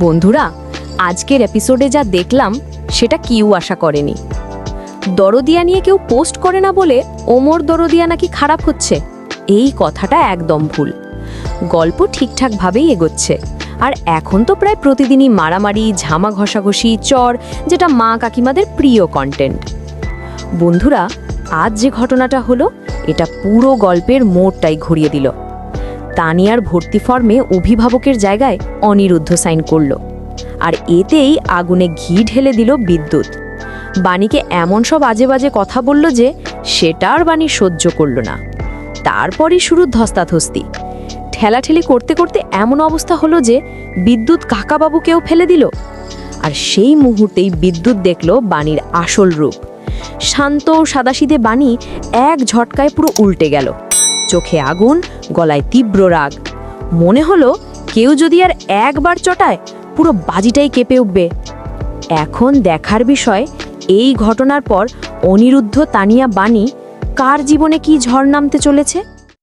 বন্ধুরা, আজকের এপিসোডে যা দেখলাম, সেটা কেউ আশা করেনি। দরদিয়া নিয়ে কেউ পোস্ট করে না বলে ওমর দরদিয়া নাকি খারাপ হচ্ছে? এই কথাটা একদম ভুল। গল্প ঠিকঠাকভাবেই এগোচ্ছে। আর এখন তো প্রায় প্রতিদিনই মারামারি, ঝামা ঘষাঘষি, চর, যেটা মা কাকিমাদের প্রিয় কন্টেন্ট বন্ধুরা, আজ যে ঘটনাটা হলো, এটা পুরো গল্পের মোড়টাই ঘুরিয়ে দিল। তানিয়ার ভর্তি ফর্মে অভিভাবকের জায়গায় অনিরুদ্ধ সাইন করল। আর এতেই আগুনে ঘি ঢেলে দিল বিদ্যুৎ। বাণীকে এমন সব আজে বাজে কথা বলল যে সেটা আর বাণী সহ্য করল না। তারপরই শুরু ধস্তাধস্তি। ঠেলাঠেলি করতে করতে এমন অবস্থা হলো যে বিদ্যুৎ কাকাবাবুকেও ফেলে দিল। আর সেই মুহূর্তেই বিদ্যুৎ দেখল বাণীর আসল রূপ। শান্ত সাদাসিদে বাণী এক ঝটকায় পুরো উল্টে গেল। চোখে আগুন, গলায় তীব্র রাগ। মনে হলো কেউ যদি আর একবার চটায়, পুরো বাজিটাই কেঁপে উঠবে। এখন দেখার বিষয়, এই ঘটনার পর অনিরুদ্ধ, তানিয়া, বাণী, কার জীবনে কি ঝড় নামতে চলেছে?